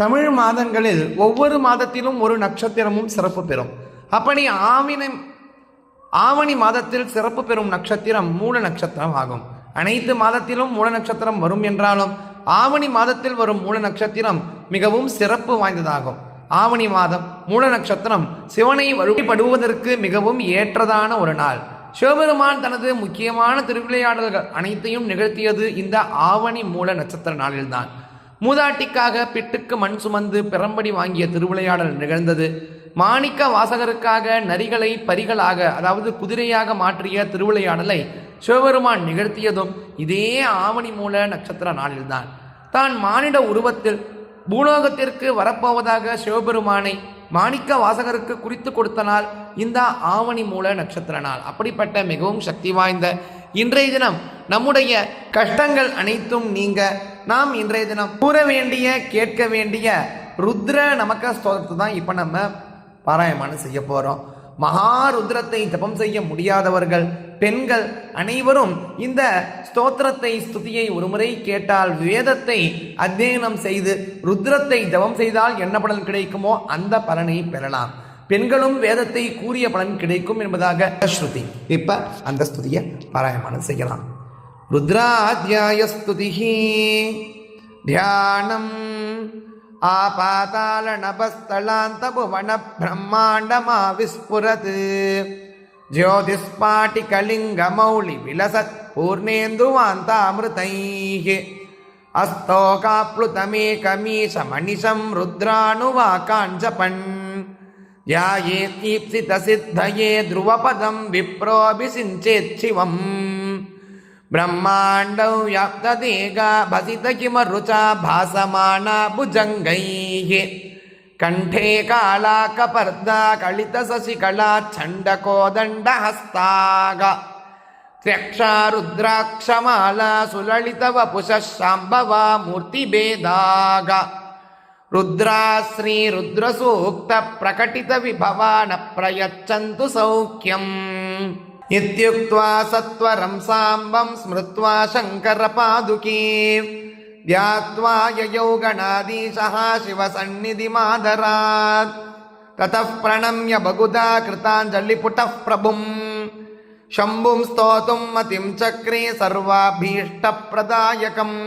தமிழ் மாதங்களில் ஒவ்வொரு மாதத்திலும் ஒரு நட்சத்திரமும் சிறப்பு பெறும். அப்படி ஆவினை ஆவணி மாதத்தில் சிறப்பு பெறும் நட்சத்திரம் மூல நட்சத்திரம் ஆகும். அனைத்து மாதத்திலும் மூல நட்சத்திரம் வரும் என்றாலும் ஆவணி மாதத்தில் வரும் மூல நட்சத்திரம் மிகவும் சிறப்பு வாய்ந்ததாகும். ஆவணி மாதம் மூல நட்சத்திரம் சிவனை வழிபடுவதற்கு மிகவும் ஏற்றதான ஒரு நாள். சிவபெருமான் தனது முக்கியமான திருவிளையாடல்கள் அனைத்தையும் நிகழ்த்தியது இந்த ஆவணி மூல நட்சத்திர நாளில்தான். மூதாட்டிக்காக பிட்டுக்கு மண் சுமந்து பிறம்படி வாங்கிய திருவிளையாடல் நிகழ்ந்தது. மாணிக்க வாசகருக்காக நரிகளை பரிகளாக அதாவது குதிரையாக மாற்றிய திருவிளையாடலை சிவபெருமான் நிகழ்த்தியதும் இதே ஆவணி மூல நட்சத்திர நாளில்தான். தான் மானிட உருவத்தில் பூலோகத்திற்கு வரப்போவதாக சிவபெருமானை மாணிக்க வாசகருக்கு குறித்து கொடுத்த நாள் இந்த ஆவணி மூல நட்சத்திர நாள் அப்படிப்பட்ட மிகவும் சக்தி வாய்ந்த இன்றைய தினம் நம்முடைய கஷ்டங்கள் அனைத்தும் நீங்க நாம் இன்றைய தினம் கூற வேண்டிய கேட்க வேண்டிய ருத்ர நமக்க ஸ்தோத்திரத்தை தான் இப்போ நம்ம பாராயணம் செய்ய போகிறோம் மகா ருத்ரத்தை ஜபம் செய்ய முடியாதவர்கள் பெண்கள் அனைவரும் இந்த ஸ்தோத்திரத்தை ஸ்துதியை ஒருமுறை கேட்டால் வேதத்தை அத்தியனம் செய்து ருத்ரத்தை ஜபம் செய்தால் என்ன பலன் கிடைக்குமோ அந்த பலனை பெறலாம். பெண்களும் வேதத்தை கூறிய பலன் கிடைக்கும் என்பதாக ஸ்ருதி. இப்ப அந்த ஸ்துதியை பாராயணம் செய்யலாம். ருத்ராத்தியாய ஸ்துதி தியானம். ஆபாதாள நபஸ்தலாந்த புவன பிரம்மாண்டமா விஸ்புரது ஜோதிஸ்பாட்டி கலிங்க மௌளி விலசத் பூர்ணேந்துவாந்த அமிர்தைஹே அஸ்தோகாப்ளுதமே கமீச மணிஷம் ருத்ராணுவா காஞ்சபன் ध्यायेत्ईप्सितसिद्धये ध्रुवपदं विप्रोऽभिषिञ्चेत् शिवम् ब्रह्माण्डौ व्याप्तदेगा भसित किमरुचा भासमाना भुजङ्गैः। कण्ठे काला कलितशशिकला छण्डकोदण्डहस्ताग। त्र्यक्षा रुद्राक्षमाला सुललितवपुषः शाम्भवा मूर्तिभेदाग। रुद्रा श्रीरुद्रसूक्तप्रकटितविभवा न प्रयच्छन्तु सौख्यम् इत्युक्त्वा सत्वरं साम्बं स्मृत्वा शङ्करपादुकी ध्यात्वा ययौ गणाधीशः शिवसन्निधिमादरात् ततः प्रणम्य बहुधा कृताञ्जलिपुटः प्रभुम् शम्भुं स्तोतुं मतिं चक्रे सर्वाभीष्टप्रदायकम्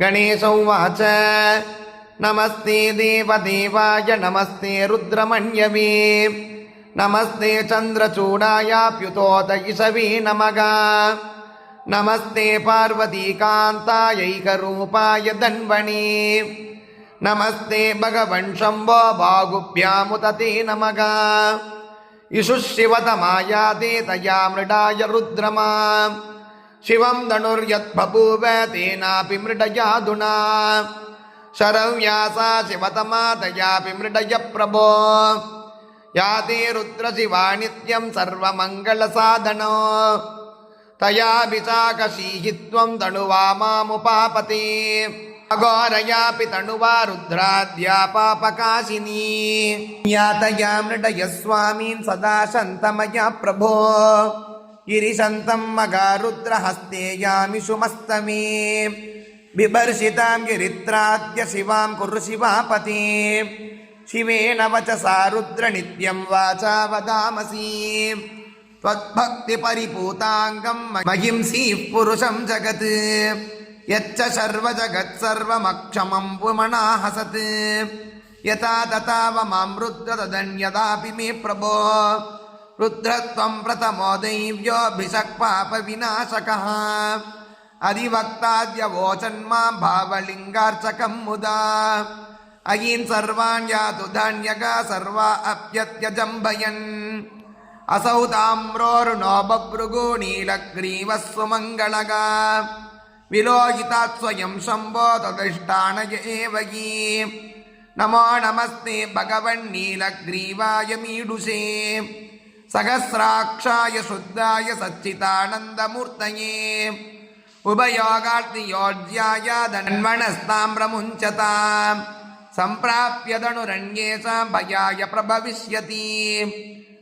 गणेश उवाच नमस्ते देवदेवाय नमस्ते रुद्रमण्यवे नमस्ते चन्द्रचूडायाप्युतोदयिषवे नमः नमस्ते पार्वतीकान्तायैकरूपाय धन्वणे नमस्ते भगवन् शम्भो बाहुभ्यामुत ते नमः इषुः शिवतमायाते तया मृडाय रुद्रमा शिवं धनुर्यद्बभूव तेनापि मृडयाधुना शरव्यासा शिवतमा तयापि मृडय प्रभो या ते रुद्रशिवा नित्यं सर्वमङ्गलसाधनो तया विशाखशीहि त्वं तणुवा मामुपापते अघोरयापि तणुवा रुद्राद्या पापकाशिनी या तया मृडय स्वामीन् सदा शन्तमया प्रभो गिरिशन्तं मगारुद्रहस्ते यामिषुमस्तमे बिभर्षितां गिरित्राद्य शिवां कुरु शिवापते शिवेन वचसा रुद्रनित्यं वाचा वदामसि त्वद्भक्तिपरिपूताङ्गं महिंसीः पुरुषं जगत् यच्च सर्वजगत्सर्वमक्षमं पुमना हसत् यथा तथा मां रुद्र तदन्यदापि मे प्रभो रुद्रत्वं प्रथमो दैव्योऽभिषक्पापविनाशकः அதிவக்தாத்யவோசன்மாம் பாவலிங்கார்ச்சகம் முதா. அயீன் சர்வான் யாது தான்யகா சர்வா அப்பியத்யஜம்பயன் அசௌ தாம்ரோருணோ பப்ருகு நீலக்ரீவஸ் சுமங்களகா விலோகிதாத் ஸ்வயம் சம்போ ததிஷ்டானய ஏவகீ. நமோ நமஸ்தே பகவன் நீலக்ரீவாய மீடுஷே. சகசிராட்சாய சுத்தாய சச்சிதானந்தமூர்த்தயே उभयोगार्तियोज्याय धन्वणस्ताम्रमुञ्चताम् सम्प्राप्य धनुरण्येषां भयाय प्रभविष्यति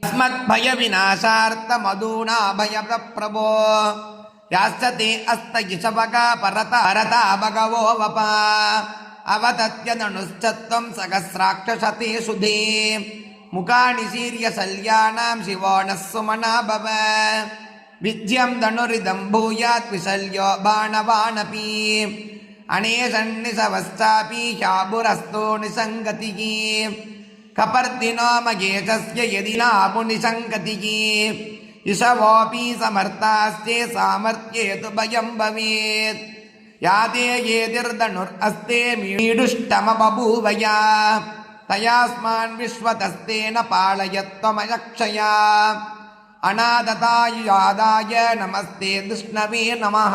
अस्मद्भयविनाशार्थमधूना भयप्रभो याश्च ते अस्त इषवगा परता परता भगवो वपा अवतत्यननुश्चत्वं सहस्राक्षशते सुधे मुखानि शीर्यशल्यानां शिवो नः सुमना भव வித்யம் தனுரிதம் பூயாத் விசல்யோ பாணவானபி அனே சந்நிசவஸ்தாபி ஷாபுரஸ்தோ நிசங்கதிகி. கபர்த்தினோ மகேசஸ்ய எதிலாபு நிசங்கதிகி. இஷவோபி சமர்த்தாஸ்தே சாமர்த்தியேது பயம் பவேத். யாதே ஏதிர்தனுர் அஸ்தே மீடுஷ்டம பபூவயா தயாஸ்மான் விஸ்வதஸ்தேன பாலயத்வமயக்ஷயா. विश्वतस्तेन पालयत्वमयक्षया अनादतायुयादाय नमस्ते विष्णवे नमः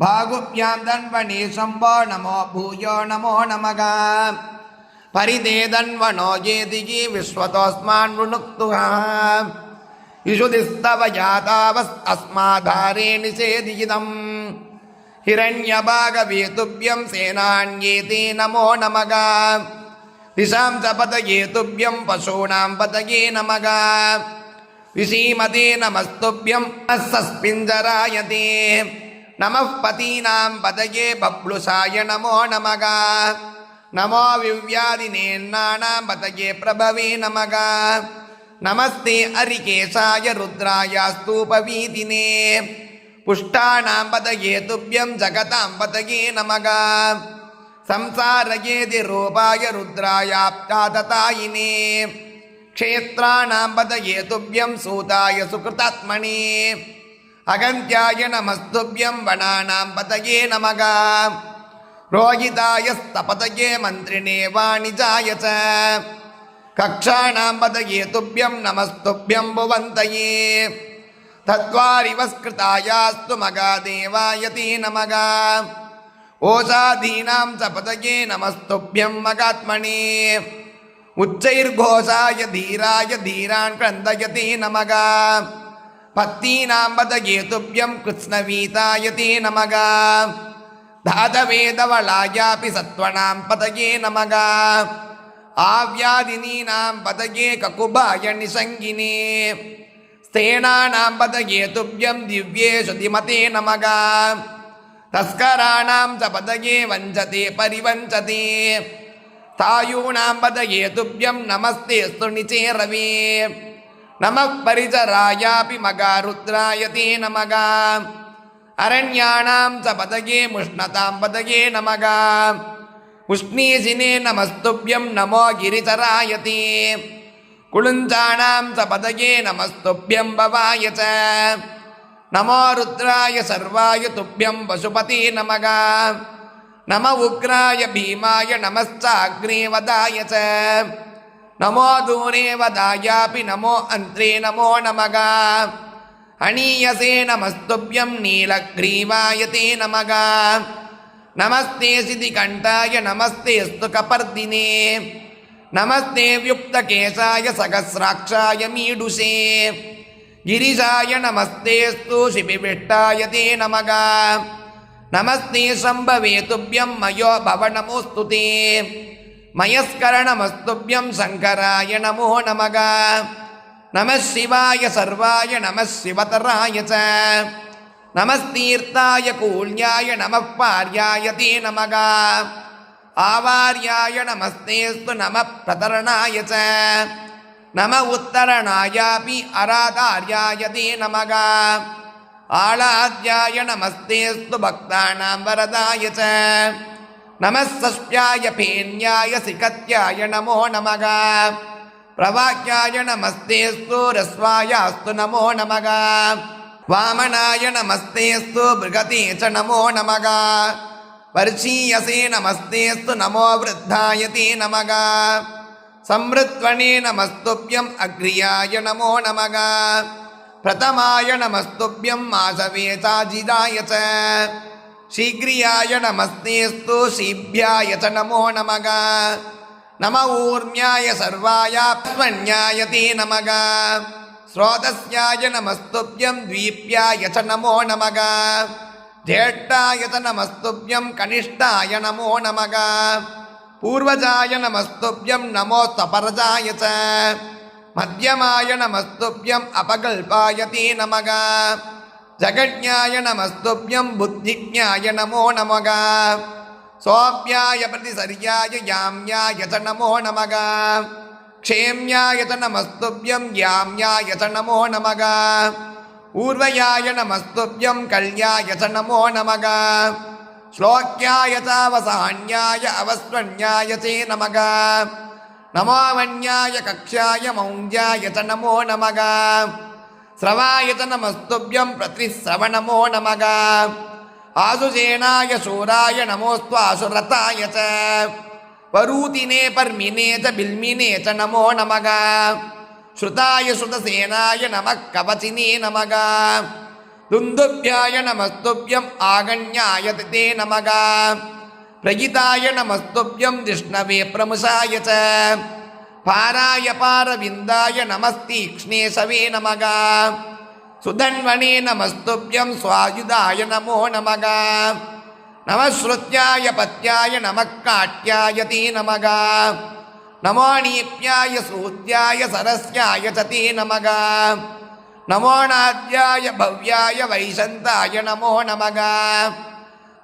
भागुभ्यां दन्वणे शम्भो नमो भूयो नमो नमः परिदेदन्वनो येदिगी विश्वतोऽस्मान् वृणुक्तुः इषुदिस्तव जातावस्तस्माधारे निषेदिदम् हिरण्यभागवेतुभ्यं सेनान्येते नमो नमः दिशां च पतये तुभ्यं पशूनां पतये नमः விஷீமதே நமஸ்துபியம் சஸ்பிஞ்சராயதே நம பதீனாம் பதயே பப்ளுசாய நமோ நமகா நமோ விவ்யாதினேன்னானாம் பதயே பிரபவே நமகா நமஸ்தே அரிகேசாய ருத்ராயா ஸ்தூபவீதினே புஷ்டானாம் பதயே துப்பியம் ஜகதாம் பதயே நமகா சம்சாரயேதி ரூபாய ருத்ராயாப்தாததாயினே क्षेत्राणां पतये तुभ्यं सूताय सुकृतात्मने अगन्त्याय नमस्तुभ्यं वनानां पतये नमः रोहिताय स्तपतये मन्त्रिणे वाणिजाय च कक्षाणां पतये तुभ्यं नमस्तुभ्यं भुवन्तये तद्वारिवस्कृतायास्तु मगादेवाय ते नमः ओषाधीनां च पतये नमस्तुभ्यं मगात्मने உச்சைர்கோஷாய தீராய தீரான் கிரந்தயதி நமகா. பத்தீனாம்பத ஏதுபியம் கிருஷ்ணவீதாயதி நமகா. தாதவேதவளாயாபி சத்வனாம் பதயே நமகா. ஆவியாதினீனாம் பதயே ககுபாய நிசங்கினே. ஸ்தேனானாம் பதயே துப்யம் திவ்யே சுதிமதே நமகா. தஸ்கராணாம் ச பதயே வஞ்சதே பரிவஞ்சதே. தாயூனாம் பதயே துப்யம் நமஸ்தே சுனிச்சே ரவி நம பரிஜராயாபி மகாருத்ராயதே நமகா. அரண்யானாம் ச பதகே முஷ்ணதாம் பதகே நமகா. உஷ்ணீசினே நமஸ்துப்யம் நமோ கிரிசராயதே குளுஞ்சானாம் ச பதகே நமஸ்துப்யம் பவாய ச நமோ ருத்ராய சர்வாய துப்யம் பசுபதி நமகா. सर्वाय तुभ्यं पशुपते नमः नम उग्राय भीमाय नमश्चाग्नेवदाय च नमो दूरे वदायापि नमो अन्त्रे नमो नमः अणीयसे नमस्तुभ्यं नीलग्रीवाय ते नमः नमस्ते सिद्धिकण्ठाय नमस्तेऽस्तु कपर्दिने नमस्ते व्युक्तकेशाय सहस्राक्षाय मीडुषे गिरिजाय नमस्तेऽस्तु शिबिविष्टाय ते नमः நமஸ்தே சம்பவே துப்பியம் மயோ பவனமுஸ்துதே. மயஸ்கரணமஸ்துபியம் சங்கராய நமோ நமக. நம சிவாய சர்வாய நம சிவதராய ச. நமஸ்தீர்த்தாய கூழ்யாய நம பார்யாய தே நமக. ஆவார்யாய நமஸ்தேஸ்து நம பிரதரணாய ச. நம உத்தரணாயாபி அராதார்யாய தே நமக. ते नमः आलाद्याय नमस्तेऽस्तु भक्तानां वरदाय च नमः षष्ट्याय फेन्याय सिकत्याय नमो नमः प्रवाक्याय नमस्तेऽस्तु रस्वायास्तु नमो नमः वामनाय नमस्तेऽस्तु बृहते च नमो नमः वर्षीयसे नमस्तेऽस्तु नमो वृद्धाय ते नमः संवृत्वणे नमस्तुभ्यम् अग्र्याय नमो नमः प्रथमाय नमस्तुभ्यं मासवे चाजिदाय च शीघ्रियाय नमस्तेऽस्तु शीभ्याय च नमो नमः नम ऊर्म्याय सर्वायाप्स्वन्याय ते नमः स्रोतस्याय नमस्तुभ्यं द्वीप्याय च नमो नमः ज्येष्ठाय च नमस्तुभ्यं कनिष्ठाय नमो नमः पूर्वजाय नमस्तुभ्यं नमो सपरजाय च மத்தியமாய நமஸ்துபியம் அபகல்பாயதே நமக ஜகஜாய நமஸ்துபியம் புத்திஜாய நமோ நமக சோபியாய பிரதிசரியாய யாம்யாய ச நமோ நமக க்ஷேம்யாய ச நமஸ்துபியம் யாம்யாய ச நமோ நமக ஊர்வயாய நமஸ்துபியம் கல்யாய நமோ நமக ஸ்லோக்கியாய தாவசான்யாய அவஸ்வன்யாய சே नमोवन्याय कक्ष्याय मौञ्जाय च नमो नमः स्रवाय च नमस्तुभ्यं प्रतिश्रवणमो नमः आसुसेनाय शूराय नमोस्त्वासुरताय च वरूतिने पर्मिने च बिल्मिने च नमो नमः श्रुताय श्रुतसेनाय नमः कवचिने नमः दुन्दुभ्याय नमस्तुभ्यम् आगण्याय ते नमः பிரகிதாய நமஸ்துப்யம் திஷ்ணவே பிரமுசாய ச பாராய பாரவிந்தாய நமஸ்தீக்ஷ்ணேசவே நமகா சுதன்வனே நமஸ்துப்யம் சுவாயுதாய நமோ நமகா நமஸ்ருத்யாய பத்யாய நமக்காட்யாய தே நமகா நமோ நீப்யாய சூத்யாய சரஸ்யாய சதே நமகா நமோ நாத்யாய பவ்யாய வைசந்தாய நமோ நமகா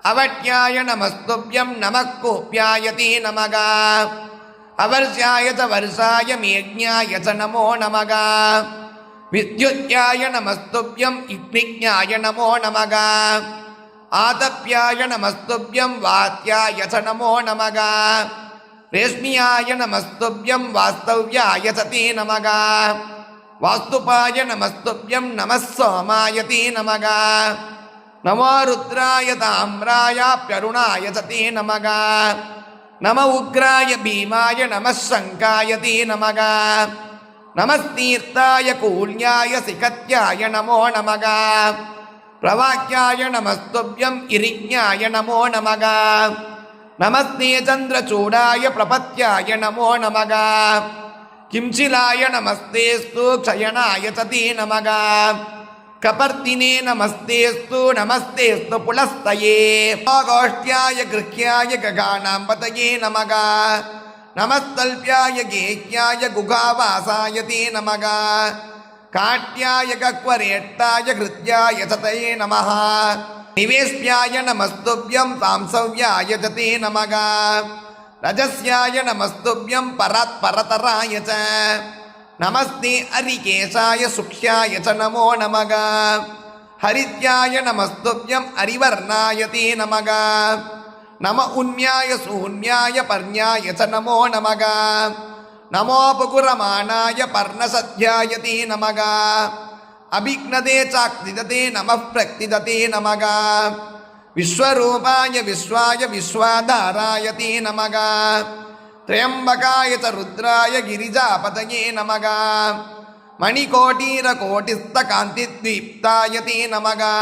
அவட்யாய நமஸ்துபியம் நமக்கோப்யாயதி நமகா. அவர்ஷாயத வருஷாய மேஜ்ஞாயச நமோ நமகா. வித்யுத்யாய நமஸ்துபியம் இக்னிஜாய நமோ நமகா. ஆதப்யாய நமஸ்துபியம் வாத்தியாயச நமோ நமகா. ரேஷ்மியாய நமஸ்துபியம் வாஸ்தவ்யாய சதி நமகா. வாஸ்துபாய நமஸ்துபியம் நம நமகா. நமோ ருத்ராய தாம்ராய பியருணாய சதே நமக. நம உக்ராய பீமாய நமசங்காய தே நமக. நமஸ்தீர்த்தாய கூல்யாய சிகத்யாய நமோ நமக. பிரவாக்கியாய நமஸ்துபியம் இரிஞாய நமோ நமக. நமஸ்தே சந்திரச்சூடாய பிரபத்யாய நமோ நமக. கிம்சிலாய நமஸ்தேஸ்து க்ஷயணாய சதே நமக. கபர்த்தினே நமஸ்தேஸ்து நமஸ்தேஸ்து புலஸ்தயே கோஷ்டியாய கிருஹ்யாய ககானாம் பதயே நமகா நமஸ்தல்பியாய கேக்யாய குகாவாசாய தே நமகா காட்யாய கக்வரேட்டாய கிருத்யாய சதயே நமஹா நிவேஷ்யாய நமஸ்துபியம் சாம்சவ்யாய தே நமகா ரஜஸ்யாய நமஸ்துபியம் பரத் பரதராய ச நமஸ்தே அரிகேசாய சுக்ஷாய ச நமோ நமக. ஹரித்யாய நமஸ்துப்யம் அரிவர்ணாய தே நமக. நம உண்மியாய சூன்யாய பர்ணியாய ச நமோ நமக. நமோபகுரமானாய பர்ணசத்யாய தே நமக. அபிக்னதே சாக்திததே நம பிரக்திததே நமக. விஸ்வரூபாய விஸ்வாய விஸ்வாதாராய தே நமக. త్రయంబకాయత రుద్రాయ గిరిజాపతయే నమగా మణికోటీర కోటిస్థ కాంతిద్వీప్తాయతే నమగా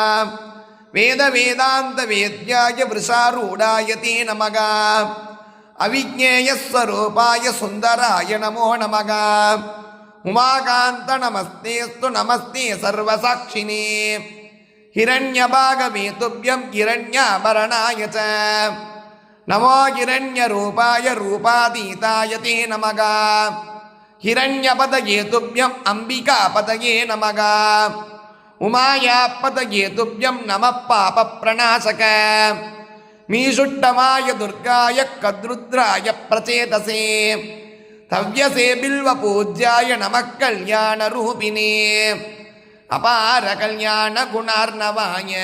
వేద వేదాంత వేద్యాయ వృషారూఢాయతే నమగా అవిజ్ఞేయ స్వరూపాయ సుందరాయ నమో నమగా ఉమాకాంత నమస్తేస్తు నమస్తే సర్వసాక్షిణే హిరణ్యభాగమేతుభ్యం హిరణ్యాభరణాయ చ நமோ ஹிரண்ய ரூபாய ரூபாதீதாய தே நமகா. ஹிரண்யபதயே துப்யம் அம்பிகா பதயே நமகா. உமாயா பதயே துப்யம் நம பாப பிரணாசக மீசுட்டமாய துர்காய கத்ருத்ராய பிரச்சேதசே தவ்யசே பில்வ பூஜ்யாய நம கல்யாண ரூபினே. அபார கல்யாண குணார்ணவாய.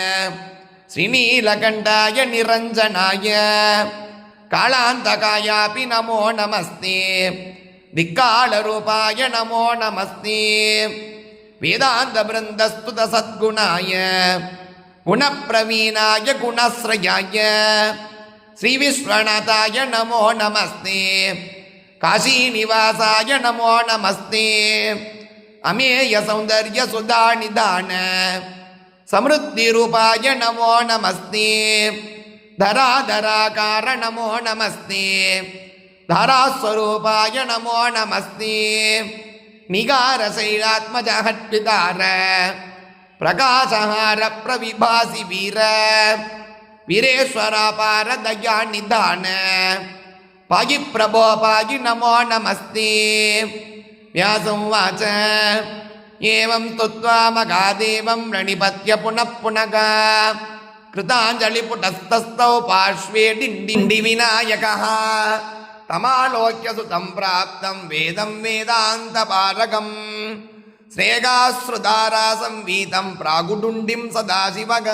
ஸ்ரீநீலகண்டாய நிரஞ்சனாய காளாந்தகாயாபி நமோ நமஸ்தே திக்காலரூபாய நமோ நமஸ்தே வேதாந்த பிருந்தஸ்துத சத்குணாய குணப்பிரவீணாய குணஸ்ரயாய ஸ்ரீவிஸ்வநாதாய நமோ நமஸ்தே காஷீநிவாசாய நமோ நமஸ்தே அமேய சௌந்தர்ய சுதாநிதான समृद्धिरूपाय नमो नमस्ते धराधराकार नमो नमस्ते धारास्वरूपाय नमो नमस्ते निगारशैलात्मजहट्विदार प्रकाशहार प्रविभासि वीर वीरेश्वरापार दयानिधान पायि प्रभो पायि नमो नमस्ते व्यासंवाच एवं स्तुत्वा मगादेवं रणिपत्य पुनः पुनः कृताञ्जलिपुटस्तस्थौ पार्श्वे डिण्डिण्डि विनायकः तमालोक्य सुतं प्राप्तं वेदं वेदान्तपारकम् स्नेगाश्रुधारा संवीतं प्रागुडुण्डिं सदाशिवग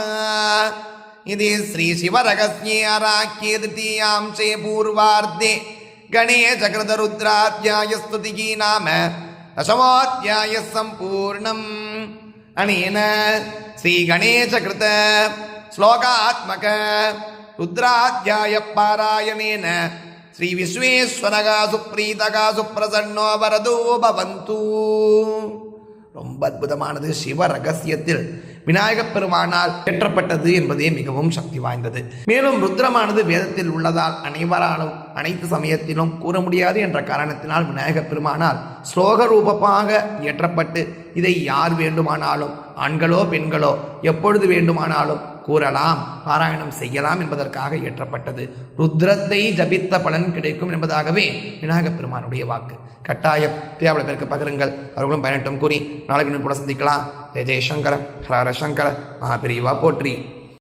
इति श्रीशिवरहस्ये अराख्ये द्वितीयांशे पूर्वार्धे गणेशकृतरुद्राध्यायस्तुतिकी नाम दशमोऽध्यायः सम्पूर्णम् अनेन श्रीगणेशकृत श्लोकात्मक रुद्राध्यायपारायणेन श्रीविश्वेश्वरः सुप्रीतः सुप्रसन्नो वरदो भवन्तु ரொம்ப அற்புதமானது சிவ ரகசியத்தில். விநாயகப் பெருமானால் பெற்றப்பட்டது என்பதே மிகவும் சக்தி வாய்ந்தது. மேலும் ருத்ரமானது வேதத்தில் உள்ளதால் அனைவராலும் அனைத்து சமயத்திலும் கூற முடியாது என்ற காரணத்தினால் விநாயகப் பெருமானால் ஸ்லோக ரூபமாக இயற்றப்பட்டு இதை யார் வேண்டுமானாலும் ஆண்களோ பெண்களோ எப்பொழுது வேண்டுமானாலும் கூறலாம் பாராயணம் செய்யலாம் என்பதற்காக இயற்றப்பட்டது. ருத்ரத்தை ஜபித்த பலன் கிடைக்கும் என்பதாகவே விநாயகப் பெருமானுடைய வாக்கு. கட்டாயம் தேவள பேருக்கு பகிருங்கள். அவர்களும் பயனட்டும் கூறி நாளைக்கு கூட சந்திக்கலாம். ஜெய் ஜெயசங்கர ஹர சங்கர மகாபிரிவா போற்றி.